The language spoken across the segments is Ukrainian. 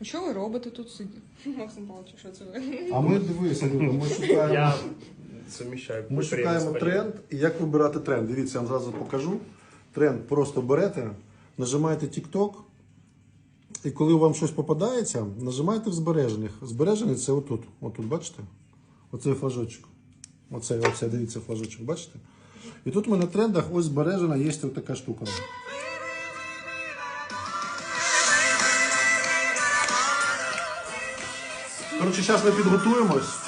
А що ви робите тут сидіти? Максим Павлович, що це ви? А ми дивися, Люда, ми шукаємо, Я совмещаю ми шукаємо тренд. І як вибирати тренд? Дивіться, я вам зразу покажу. Тренд просто берете, нажимаєте TikTok, і коли вам щось попадається, нажимаєте в збережених. Збережені це отут. Отут, бачите? Оцей флажочок. Оцей, оцей, дивіться, флажочок, бачите? І тут у мене на трендах ось збережена є ось така штука. Коротше, зараз ми підготуємось.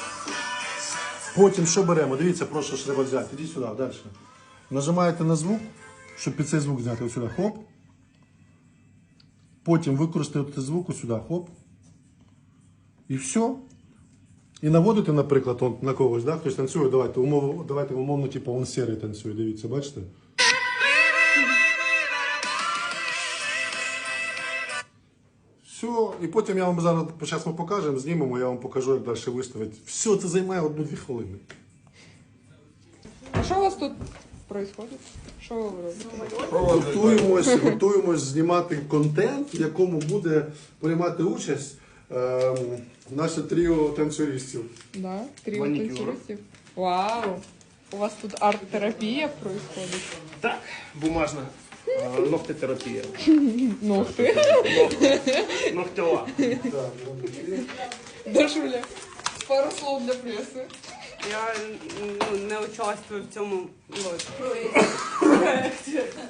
Потім що беремо? Дивіться, просто що треба взяти. Ідіть сюди, далі. Нажимаєте на звук, щоб під цей звук. Ось сюди. Хоп. Потім використаєте звук сюди. Хоп. І все. І наводите, наприклад, на когось, да? хтось танцює, давайте, умов, давайте умовно, типу, он серий танцює, дивіться, бачите? Все, і потім я вам зараз, зараз ми покажемо, знімемо, я вам покажу, як далі виставити. Все, це займає одну-дві хвилини. А що у вас тут відбувається? Що ви робите? Готуємось, готуємось знімати контент, в якому буде приймати участь ем, наше тріо танцюристів. Да? Тріо Манікюр. танцюристів? Вау! У вас тут арт-терапія відбувається? Так, бумажна. А, Ногтетерапія. Ногти. Ногтева. Дашуля, пару слов для преси. Я ну, не участвую в цьому ну,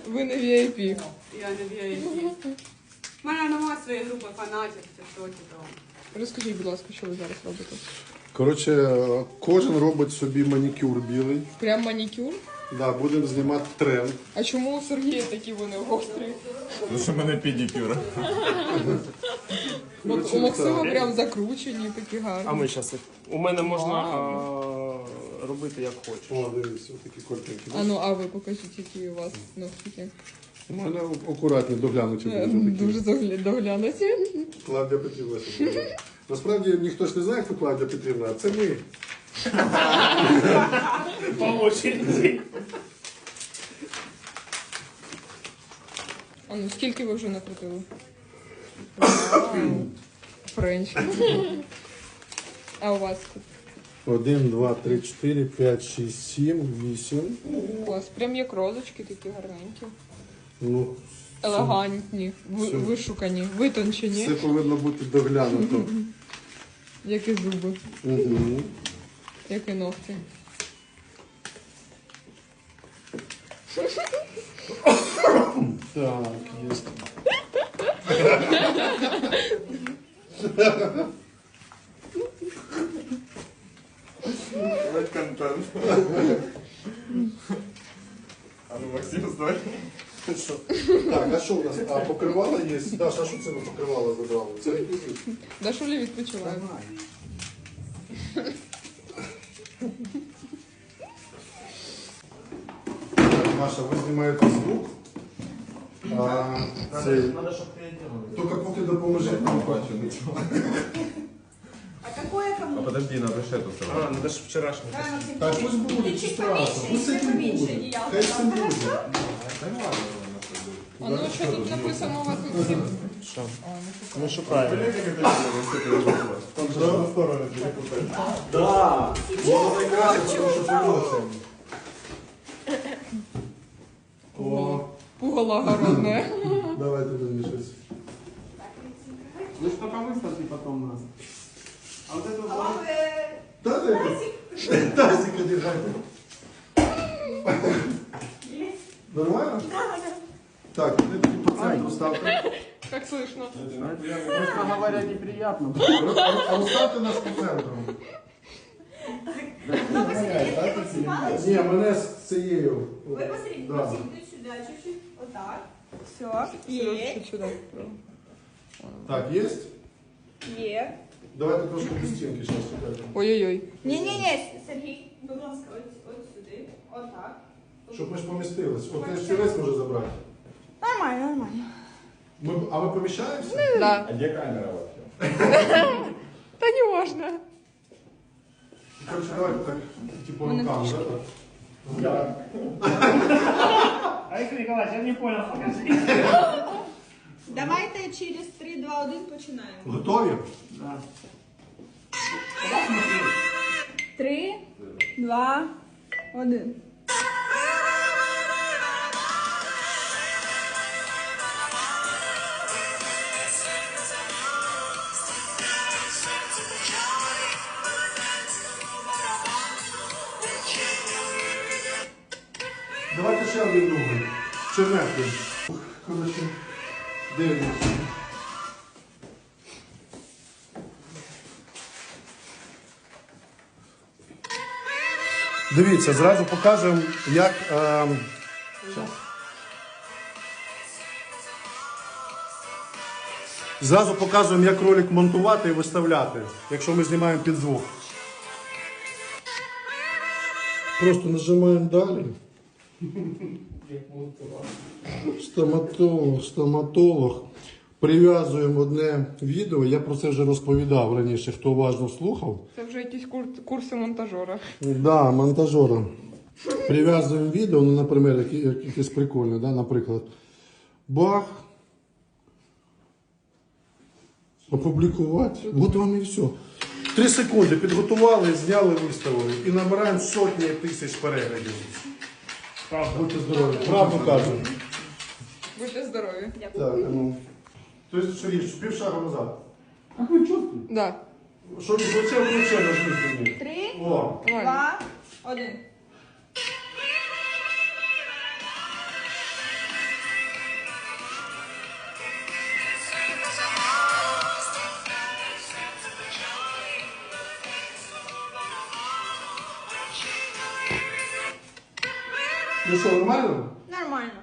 Ви не VIP. я не VIP. У мене немає своєї групи фанатів, чи що чи то. Розкажіть, будь ласка, що ви зараз робите? Коротше, кожен робить собі манікюр білий. Прям манікюр? Да, будемо знімати тренд. А чому у Сергія такі вони гострі? Ну що мене педикюр. От у Максима прям закручені, такі гарні. А ми зараз. У мене можна а, робити як хочеш. О, дивіться, такі картинки. А ну, а ви покажіть, які у вас ногтики. У мене акуратні, доглянуті Е, будуть такі. Дуже доглянуті. Клавдія Петрівна. сьогодні. Насправді ніхто ж не знає, хто Клавдія Петрівна, а це ми. По очереді. А ну, скільки ви вже накрутили? Вау. Френч. А у вас тут? Один, два, три, чотири, п'ять, шість, сім, вісім. Клас. Прям як розочки такі гарненькі. Ну, Елегантні, ви- Все. вишукані, витончені, все повинно бути доглянуто. як і зуби, Угу. Як і ногті. Так, есть. Вот контент. А ну, Максим, стой. Так, а що у нас? А покривало є? Даша, а що це ви покривало забрали? Це реквізит. Відпочиває. Так, Маша, ви знімаєте звук. А, цей... Тільки поки допоможіть нам. А какое А кому? подожди, надо ще тут А, надо ж вчорашнє. Так, пусть буде, чи страшно. Пусть з цим буде. Хай з цим буде. А ну що тут написано у вас тут? всім? Що? Ну що правильно. Там в другу сторону. Да. Можна закрасити, тому що приносимо. О, Пугало огородне. давайте мені щось. Вы ж только выставьте потом нас. А вот это вот... Та ти тазика держати. Нормально? Так, ви тоді по центру ставте. Як слышно. Просто говоря, неприятно. А оставте нас по центру. Ні, мене з цією. Вы посмотрите, Да. Максим, иди чуть-чуть. Вот так. Все. Сюди. Так, є? Е. Давайте трошки до стінки зараз чекайте. Ой-ой-ой. Не-не-не, Сергій, будь ласка, от, от сюди. От так. Щоб ми ж помістились. От я стілець може забрати. Нормально, нормально. Ми, а ми поміщаємося? Да. А де камера вообще? Та не можна. Короче, давайте так, типу руками, да? так? Алексей Николаевич, я не понял, покажи. Давайте через 3, 2, 1 починаємо. Готові? Да. 3, 2, 1. Давайте ще один. Чернетки. Коротше, дивимося. Дивіться, зразу покажемо, як. щас. Зразу показуємо, як ролик монтувати і виставляти, якщо ми знімаємо під звук. Просто нажимаємо далі. Стоматолог, стоматолог. Прив'язуємо одне відео. Я про це вже розповідав раніше, хто уважно слухав. Це вже якісь кур- курси монтажера. Да, монтажера. Прив'язуємо відео, ну, наприклад, яке- якесь прикольне, да, наприклад. Бах. Опублікувати. От вам і все. Три секунди підготували, зняли, виставили. І набираємо сотні тисяч переглядів. Правда. Будьте здорові. Правду кажу. Будьте здорові. Так, ну. Тобто, Сергій, пів шага назад. Так ви чувствуєте? Да. Що від лице в плече нажміть мені. 3, О, Нормально. 2, 1. ну що, нормально? Нормально.